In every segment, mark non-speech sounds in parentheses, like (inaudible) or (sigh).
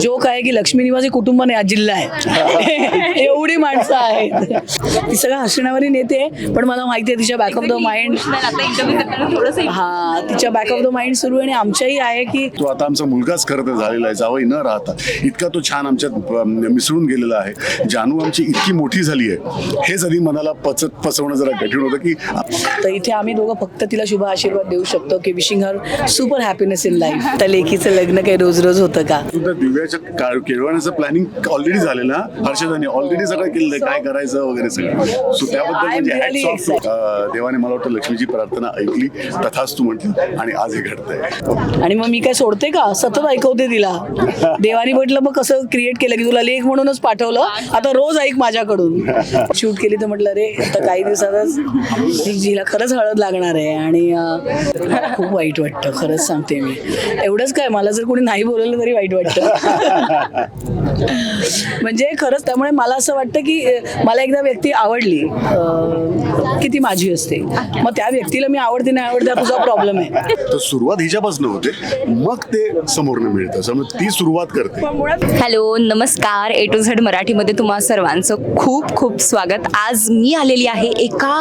Joke आहे की लक्ष्मी निवासी कुटुंब नाही हा जिल्हा आहे. (laughs) एवढी माणसं आहेत. ती सगळं हसण्यावरी नेते पण मला माहिती आहे तिच्या बॅक ऑफ द माइंड हा तिच्या बॅक ऑफ द माइंड सुरू आहे आणि आमच्याही आहे की तो आता आमचा मुलगाच खरं तर झालेला आहे जावई न राहता. इतका तो छान आमच्यात मिसळून गेलेला आहे. जानू आमची इतकी मोठी झाली आहे. हेच आधी मनाला पचत पचवणं जरा कठीण होतं की तर इथे आम्ही दोघं फक्त तिला शुभ आशीर्वाद देऊ शकतो की wishing her super happiness in life त्या लेकीचं लग्न काही रोज रोज होतं का? दिव्याच्या का- केळवण्याचं प्लॅनिंग ऑलरेडी झालेलं ना हर्षदाने ऑलरेडी सगळं केलेलं आहे. काय करायचं वगैरे सगळं. सो त्याबद्दल म्हणजे देवाने मला वाटतं लक्ष्मीची प्रार्थना ऐकली. तथाच तू म्हटलं आणि आज हे घडतंय. आणि मग मी काय सोडते का? सतत ऐकवते तिला. देवानी म्हटलं मग कसं क्रिएट केलं की तुला लेख म्हणूनच पाठवलं? आता रोज ऐक माझ्याकडून. शूट केली तर म्हटलं रे आता काही दिवसातच हिला खरंच हळद लागणार आहे. आणि खूप वाईट वाटतं. खरंच सांगते मी. एवढंच काय मला जर कोणी नाही बोलवलं तरी वाईट वाटतं. (laughs) म्हणजे खरंच त्यामुळे मला असं वाटतं की मला एकदा व्यक्ती आवडली. की ती माझी असते. मग त्या व्यक्तीला मी आवडते नाही आवडते हा तुझा प्रॉब्लेम आहे. तर सुरुवात हिच्यापासून होते. मग ते समोरनं मिळतं. समज ती सुरुवात करते. हॅलो नमस्कार. ए टू झेड मराठीमध्ये तुम्हा सर्वांचं खूप खूप स्वागत. आज मी आलेली आहे एका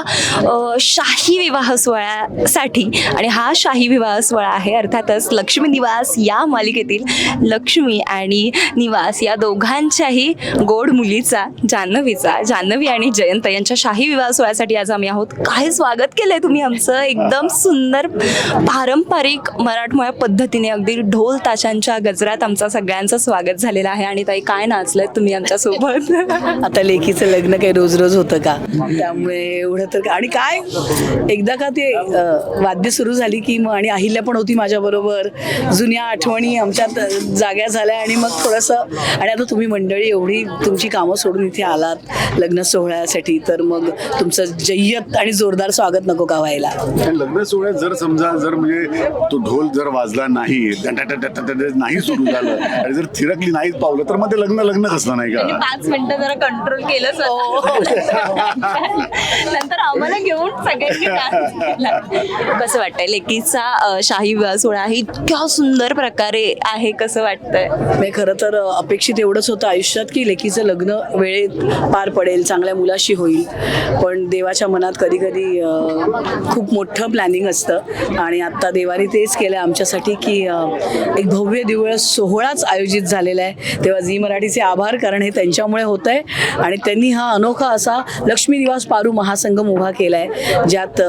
अ, शाही विवाह सोहळ्यासाठी. आणि हा शाही विवाह सोहळा आहे अर्थातच लक्ष्मी निवास या मालिकेतील लक्ष्मी आणि निवास या दोघांच्याही गोड मुलीचा जान्हवीचा जान्हवी आणि जयंत यांच्या शाही विवाह सोहळ्यासाठी आज आम्ही आहोत आहोत. काय स्वागत केलंय तुम्ही आमचं? एकदम सुंदर पारंपरिक मराठमोळ्या पद्धतीने. अगदी ढोल ताशांच्या गजरात आमचा सगळ्यांचं स्वागत झालेलं आहे. आणि ताई काय नाचलंय तुम्ही आमच्यासोबत? (laughs) आता लेकीचं लग्न काही रोज रोज होतं का? त्यामुळे एवढं तर आणि काय? एकदा का ते वाद्य सुरू झाली की मग आणि अहिल्या पण होती माझ्याबरोबर. जुन्या आठवणी आमच्यात जाग्या झाल्या आणि मग थोडंसं आणि आता तुम्ही मंडळी एवढी तुमची कामं सोडून इथे आलात लग्न सोहळ्यासाठी तर मग तुमचं जय्यत आणि जोरदार स्वागत नको का व्हायला? लग्न सोहळ्यात जर समजा जर म्हणजे तो ढोल जर वाजला नाही नाही सुरू झालं आणि जर थिरकली नाहीच पावलं तर मग ते लग्न लग्न कसलं नाही का पाच मिनिटं जरा कंट्रोल केलं नंतर आम्हाला घेऊन सगळ्यांनी कसं वाटतंय लेकीचा शाही विवाह सोहळा ही इतक्या सुंदर प्रकारे आहे कसं वाटतंय नाही खरं तर अपेक्षित एवढंच होतं आयुष्यात की लेकीचं लग्न वेळेत पार पडेल चांगल्या मुलाशी होईल पण देवाच्या मनात कधी कधी खूप मोठं प्लॅनिंग असतं. आणि आत्ता देवाने तेच केलं आमच्यासाठी की एक भव्य दिवळ सोहळाच आयोजित झालेला आहे. तेव्हा झी मराठीचे आभार कारण हे त्यांच्यामुळे होत आहे आणि त्यांनी हा अनोखा असा लक्ष्मी निवास पारू महासंगम उभा केला आहे ज्यात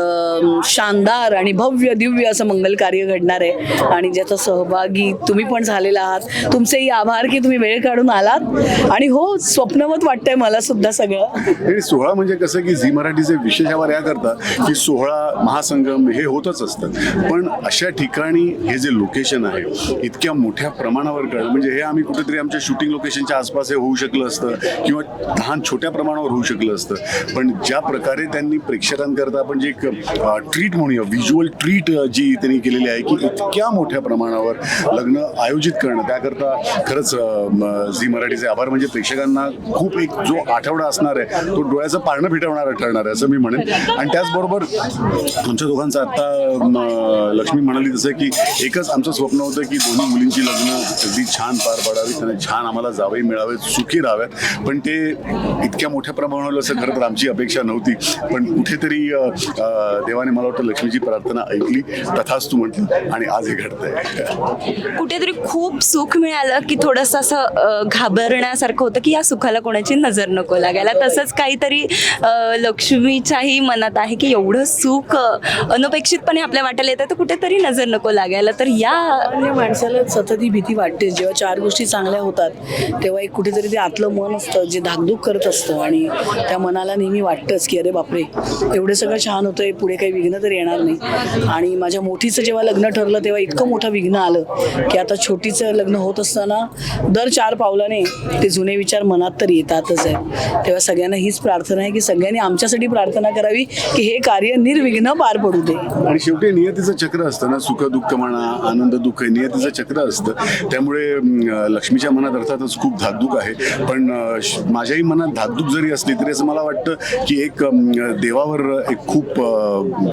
शानदार आणि भव्य दिव्य असं मंगल कार्य घडणार आहे. आणि ज्याचा सहभागी तुम्ही पण झालेला आहात. तुमचेही आभार की तुम्ही वेळ काढून आलात. आणि हो स्वप्नवत वाटतंय मला सुद्धा सगळं. सोहळा म्हणजे कसं की झी मराठीचे विशेष यावर या करता की सोहळा महासंगम हे होतच असतं. पण अशा ठिकाणी हे जे लोकेशन आहे इतक्या मोठ्या प्रमाणावर कळलं. म्हणजे हे आम्ही कुठेतरी आमच्या शूटिंग लोकेशनच्या आसपास हे होऊ शकलं असतं किंवा लहान छोट्या प्रमाणावर होऊ शकलं असतं. पण ज्या प्रकारे त्यांनी प्रेक्षकांकरता आपण जे एक ट्रीट म्हणूया व्हिज्युअल ट्रीट जी त्यांनी केलेली आहे की इतक्या मोठ्या प्रमाणावर लग्न आयोजित करणं. त्याकरता खरंच झी मराठीचे आभार. म्हणजे प्रेक्षकांना खूप एक जो आठवडा असणार आहे तो डोळ्याचं पारणं फिटवणारा ठरणार आहे असं मी म्हणेन. आणि त्याचबरोबर आमच्या दोघांचं आत्ता लक्ष्मी म्हणाली तसं की एकच आमचं स्वप्न होतं की दोन्ही मुलींची लग्न अगदी छान पार पडावी त्यांना छान आम्हाला जावे मिळावेत सुखी राहाव्यात. पण ते इतक्या मोठ्या प्रमाणावर असं खरं तर आमची अपेक्षा नव्हती. पण कुठेतरी देवाने मला वाटतं लक्ष्मीची प्रार्थना ऐकली तथाच तू म्हटलं आणि आज हे घडतंय. कुठेतरी खूप सुख मिळालं की थोडंसं असं घाबरण्यासारखं होतं की या सुखाला कोणाची नजर नको लागायला. तसंच काहीतरी लक्ष्मीच्याही ही मनात आहे की एवढं सुख अनपेक्षितपणे आपल्या वाट्याला येतं तर कुठेतरी नजर नको लागायला. तर या माणसाला सतत ही भीती वाटते. जेव्हा चार गोष्टी चांगल्या होतात तेव्हा एक कुठेतरी ते आतलं मन असतं जे धाकधूक करत असतं आणि त्या मनाला नेहमी वाटतंच की अरे बापरे एवढं सगळं छान होतंय पुढे काही विघ्न तर येणार नाही. आणि माझ्या मोठीचं जेव्हा लग्न ठरलं तेव्हा इतकं मोठं विघ्न आलं की आता छोटीचं लग्न होत असताना दर चार पावलाने ते जुने विचार मनात तर येतातच आहे. तेव्हा सगळ्यांना हीच प्रार्थना आहे की सगळ्यांनी आमच्यासाठी प्रार्थना करावी की हे कार्य निर्विघ्न पार पडू दे. आणि शेवटी नियतीचं चक्र असतं ना सुख दुःख म्हणा आनंद दुःख नियतीचं चक्र असतं. त्यामुळे लक्ष्मीच्या मनात अर्थातच खूप धाकधूक आहे. पण श- माझ्याही मनात धाकधूक जरी असली तरी असं मला वाटतं की एक देवावर एक खूप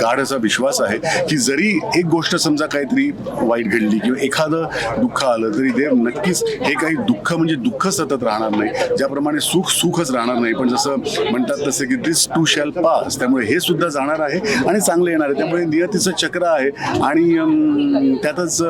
गाढ असा विश्वास आहे की जरी एक गोष्ट समजा काहीतरी वाईट घडली किंवा एखादं दुःख आलं तरी देव नक्कीच हे काही दुःख म्हणजे दुःख सतत राहणार नाही. ज्याप्रमाणे सुख सुखच राहणार नाही. पण जसं म्हणतात तसे की दिस टू शॅल पास त्यामुळे हे सुद्धा जाणार आहे आणि चांगलं येणार आहे. त्यामुळे नियतीचं चक्र आहे आणि त्यातच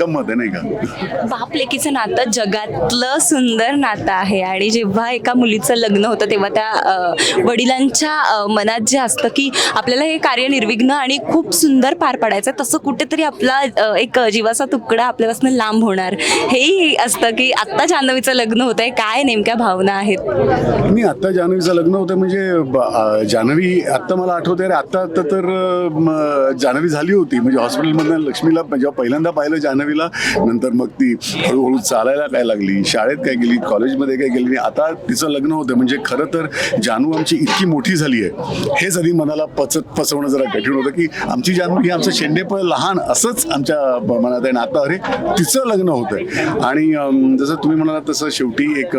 गंमत आहे नाही का? बाप लेकीचं नातं जगातलं सुंदर नातं आहे आणि जेव्हा एका मुलीचं लग्न होतं तेव्हा त्या वडिलांच्या मनात जे असतं की आपल्याला हे कार्य निर्विघ्न आणि खूप सुंदर पार पाडायचं आहे, तसं कुठेतरी आपला एक जीवाचा तुकडा आपल्यापासून लांब होणार. हेही असतं की आत्ता जान्हवीचं लग्न होत आहे काय नेमक्या भावना आहेत? मी आत्ता जान्हवीचं लग्न होतं म्हणजे जान्हवी आत्ता मला आठवते अरे आत्ता आत्ता तर अं, जान्हवी झाली होती. म्हणजे हॉस्पिटलमधनं लक्ष्मीला म्हणजे जेव्हा पहिल्यांदा पाहिलं जान्हवीला. नंतर मग ती हळूहळू चालायला काय लागली शाळेत काय गेली कॉलेजमध्ये काय गेली. आणि आता तिचं लग्न होतं. म्हणजे खरं तर जानू आमची इतकी मोठी झाली आहे. हेच आधी मनाला पचत फसवणं जरा कठीण होतं की आमची जानू ही आमचं शेंडेपळ लहान असंच आमच्या मनात आहे. आणि आता अरे तिचं लग्न होतं. आणि जसं तुम्ही म्हणालात तसं शेवटी एक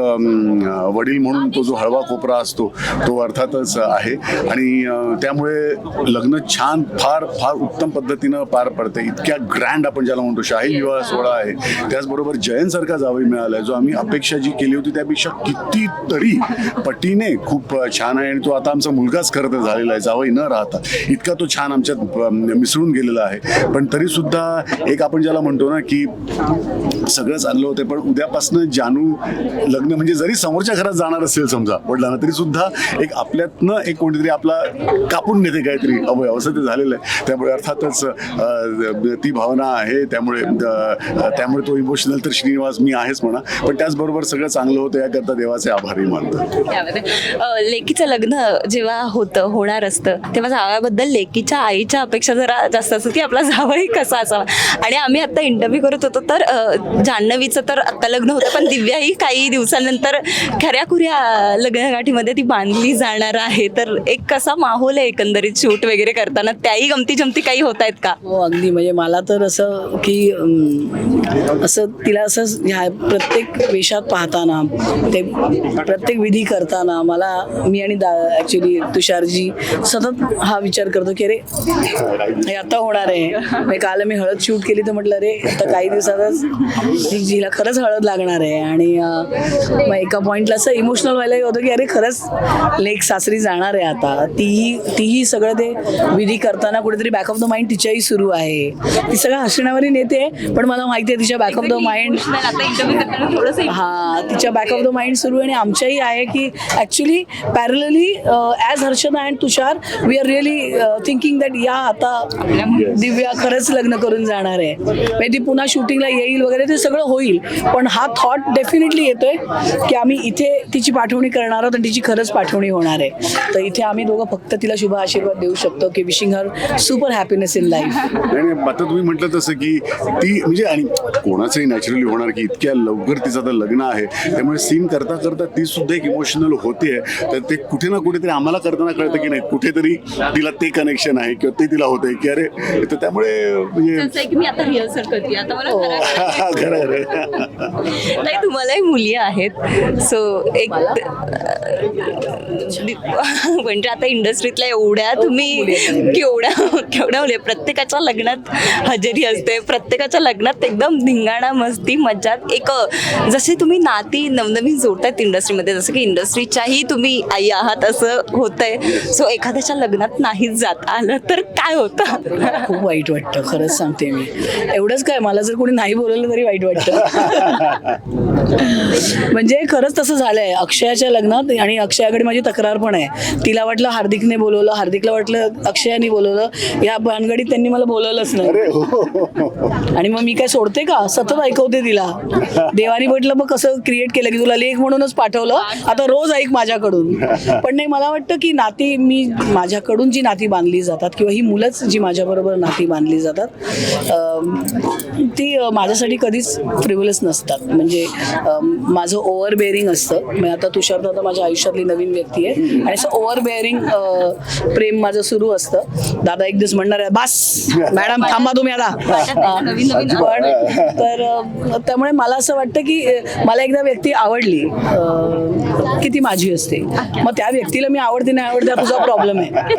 वडील म्हणून तो जो हळवा कोपरा असतो तो अर्थातच आहे. आणि अं, त्यामुळे लग्न छान फार फार उत्तम पद्धतीनं पार पडते इतक्या ग्रँड आपण ज्याला म्हणतो शाही विवाह सोहळा आहे. त्याचबरोबर जयंतसारखा जावई मिळाला आहे जो आम्ही अपेक्षा जी केली होती त्यापेक्षा कितीतरी पटीने खूप छान आहे. आणि तो आता आमचा मुलगाच खरं तर झालेला आहे जावई न राहता. इतका तो छान आमच्यात मिसळून गेलेला आहे. पण तरी सुद्धा एक आपण ज्याला म्हणतो ना की सगळं चाललं होतं पण उद्यापासून जानू लग्न म्हणजे जरी समोरच्या घरात जाणार असेल समजा वडिलांना तरी सुद्धा एक आपल्यातनं एक कोणीतरी आपला कापून नेते काहीतरी. अवयव असं ते झालेलं आहे. त्यामुळे अर्थातच ती भावना आहे. त्यामुळे त्यामुळे तो इमोशनल तर श्रीनिवास मी आहेच म्हणा. पण त्याचबरोबर सगळं चांगलं होतं याकरता देवाचे आभारही मानतो. लेकीचं लग्न जेव्हा होतं होणार असतं तेव्हा जावयाबद्दल लेकीच्या आईच्या अपेक्षा जरा जास्त असतात की आपला जावई कसा असावा. आणि आम्ही आता इंटरव्ह्यू करत होतो तर जान्हवीचं तर आत्ता लग्न होतं पण दिव्याही काही दिवसानंतर खऱ्या खुऱ्या लग्नगाठीमध्ये ती बांधली जाणार आहे. तर एक कसा माहोल आहे एकंदरीत शूट वगैरे करताना. त्याही गमती जमती काही होत आहेत का? हो अगदी. म्हणजे मला तर असं की अम, असं तिला असं ह्या प्रत्येक वेशात पाहताना ते प्रत्येक विधी करताना मला मी आणि दा ॲक्च्युली तुषारजी सतत हा विचार करतो की अरे हे आता होणार आहे. म्हणजे काल मी हळद शूट केली तर म्हटलं अरे आता काही दिवसातच जिला खरंच हळद लागणार आहे. आणि अं, मग एका पॉईंटला असं इमोशनल व्हायलाही होतं की अरे खरंच लेक सासरी जाणार आहे आता. ती तीही तीही सगळं ते विधी करताना कुठेतरी बॅक ऑफ द माइंड तिच्याही सुरू आहे. ती सगळं हसण्यावरही नेते पण मला माहिती आहे तिच्या बॅक ऑफ द माइंड हा तिच्या बॅक ऑफ द माइंड सुरू आहे आणि आमच्याही आहे की actually parallelly as Harshada and Tushar we are really thinking that या आता दिव्या खरंच लग्न करून जाणार आहे. म्हणजे ती पुन्हा शूटिंगला येईल वगैरे ते सगळं होईल पण हा थॉट डेफिनेटली येतोय की आम्ही इथे तिची पाठवणी करणार आहोत आणि तिची खरंच पाठवणी होणार आहे. तर इथे आम्ही दोघं फक्त तिला शुभ आशीर्वाद देऊ शकतो की wishing her super happiness in life नाही नाही, आता तुम्ही म्हटलं तसं की ती म्हणजे आणि कोणाचंही नॅचरली होणार की इतक्या लवकर तिचं आता लग्न आहे त्यामुळे सीन करता करता ती सुद्धा एक इमोशनल होते. तर ते कुठे ना कुठेतरी आम्हाला करताना कळतं की नाही कुठेतरी तिला ते कनेक्शन आहे किंवा ते तिला होतंय की अरे तर त्यामुळे म्हणजे असं आहे की मी आता रिहर्सल करते आता मला खरं खरं आहे. रे. नाही तुम्हालाही मुली आहेत. सो एक म्हणजे आता इंडस्ट्रीतल्या एवढ्या तुम्ही केवढ्या केवढ्या मुली आहेत. प्रत्येकाच्या लग्नात हजेरी असते प्रत्येकाच्या लग्नात एकदम धिंगाणा मस्ती मज्जात एक जसे तुम्ही नाती नवनवीन जोडतायत इंडस्ट्रीमध्ये जसं की इंडस्ट्रीच्याही तुम्ही आई आहात असं होतंय. सो एखाद्याच्या लग्नात नाहीच जात आलं तर काय होतं? खूप वाईट वाटतं खरंच सांगते मी. एवढंच काय मला जर कोणी नाही बोलवलं तरी वाईट वाटतं. (laughs) म्हणजे खरंच तसं झालंय. अक्षयाच्या लग्नात आणि अक्षयाकडे माझी तक्रार पण आहे. तिला वाटलं हार्दिकने बोलवलं हार्दिकला वाटलं अक्षयाने बोलवलं. या भानगडीत त्यांनी मला बोलवलंच नाही. हो. आणि मग मी काय सोडते का? सतत ऐकवते तिला. देवानी म्हटलं मग कसं क्रिएट केलं की तुला लेख म्हणूनच पाठवलं. आता रोज ऐक माझ्याकडून. पण नाही मला वाटतं की नाती मी माझ्याकडून जी नाती बांधली जातात किंवा ही मुलंच जी माझ्याबरोबर नाती बांधली जातात ती माझ्यासाठी कधीच फ्रिवलस नसतात. म्हणजे माझं ओव्हर बेअरिंग असतं आता तुषार दादा माझ्या आयुष्यातली नवीन व्यक्ती आहे. आणि असं ओव्हर बेअरिंग प्रेम माझं सुरू असतं. दादा एक दिवस म्हणणार आहे बास मॅडम थांबा तुम्ही आता. पण तर त्यामुळे मला असं वाटतं की मला एकदा व्यक्ती आवडली की ती माझी असते. मग त्या व्यक्तीला मी आवडते नाही आवडते तुझा प्रॉब्लेम आहे.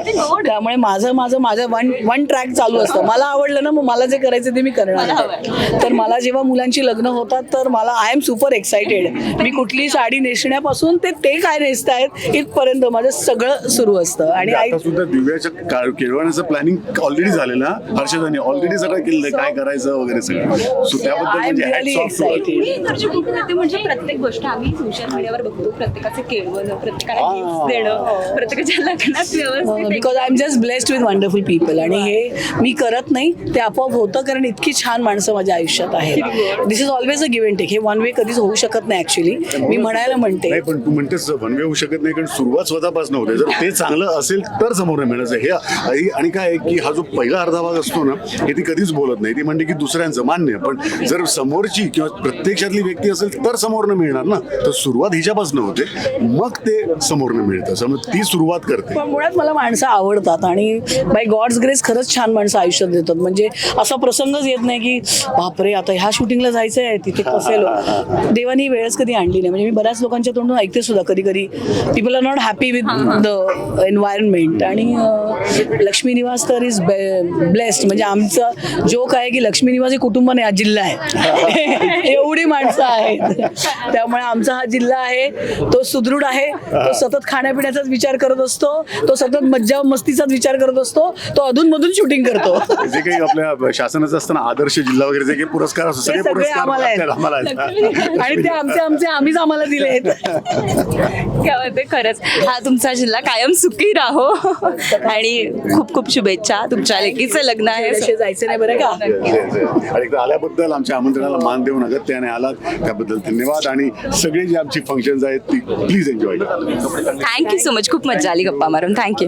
त्यामुळे माझं माझं माझं वन वन ट्रॅक चालू असतं. मला आवडलं ना मग मला जे करायचं ते मी करणार तर मला जेव्हा मुलांची लग्न होतात तर मला आय एम सुपर एक्सायटेड मी कुठली साडी नेसण्यापासून ते ते काय नेसतायत इथपर्यंत माझं सगळं सुरू असतं आणि आई आता सुद्धा दिव्याच्या का- केळवण्याचं प्लॅनिंग ऑलरेडी झालेलं ना हर्षदाने ऑलरेडी सगळं केलेलं काय करायचं वगैरे सगळं. सो त्याबद्दल आय एम म्हणजे really hats off to her. Excited मी इकडची कुठे राहते म्हणजे प्रत्येक गोष्ट आम्ही सोशल मीडियावर बघतो. प्रत्येकाचे केळवणं प्रत्येकाला देणं प्रत्येकाच्या लग्नात व्यवस्थित because I am just blessed with wonderful people आणि हे मी करत नाही ते आपोआप होतं कारण इतकी छान माणसं माझ्या आयुष्यात आहेत. This is always a give and take हे वन वे कधीच होऊ शकत नाही ऍक्च्युली मी म्हणायला म्हणते. नाही पण तू म्हणतेस वनवे होऊ शकत नाही कारण सुरुवात स्वतःपासून होते. जर ते चांगलं असेल तर समोर मिळायचं. हे आणि- आणि काय आहे की हा जो पहिला अर्धा भाग असतो ना हे ती कधीच बोलत नाही. ती म्हणते की दुसऱ्यांचं मान्य पण जर समोरची किंवा प्रत्यक्षातली व्यक्ती असेल तर समोरनं मिळणार ना. तर सुरुवात हिच्यापासून होते. मग ते समोरनं मिळतं. समज ती सुरुवात करते. पण मुळात मला माणसं आवडतात आणि बाय गॉड्स ग्रेस खरंच छान माणसं आयुष्यात देतात. म्हणजे असा प्रसंगच येत नाही की बापरे आता ह्या शूटिंगला जायचं आहे तिथे कसे लोक (laughs) देवानी ही वेळच कधी आणली नाही. म्हणजे मी बऱ्याच लोकांच्या तोंडून ऐकते सुद्धा. कधी कधी people are not happy with the environment आणि लक्ष्मी निवास तर इज ब्लेस्ड म्हणजे आमचं जोक आहे की लक्ष्मी निवास हे कुटुंब नाही हा जिल्हा आहे. (laughs) एवढी माणसं आहेत. त्यामुळे आमचा हा जिल्हा आहे तो सुदृढ आहे तो सतत खाण्यापिण्याचाच विचार करत असतो तो सतत मज्जा मस्तीचाच विचार करत असतो तो अधूनमधून शूटिंग करतो. (laughs) जे काही आपल्या शासनाचं असतं ना आदर्श जिल्हा वगैरे जे काही पुरस्कार असतो सगळे पुरस्कार आम्हाला. आणि ते आमचे आमचे आम्हीच आम्हाला दिले (laughs) आहेत खरंच. हा तुमचा जिल्हा कायम सुखी राहो. आणि खूप खूप शुभेच्छा तुमच्या लेकीचं लग्न आहे. असे जायचे नाही बरं का? आणि एकदा आल्याबद्दल आमच्या आमंत्रणाला मान देऊन अगत्याने आलात. त्याबद्दल धन्यवाद. आणि सगळे जे आमची फंक्शन्स आहेत ती प्लीज एन्जॉय करा. थँक्यू सो मच खूप मजा आली गप्पा मारून. थँक्यू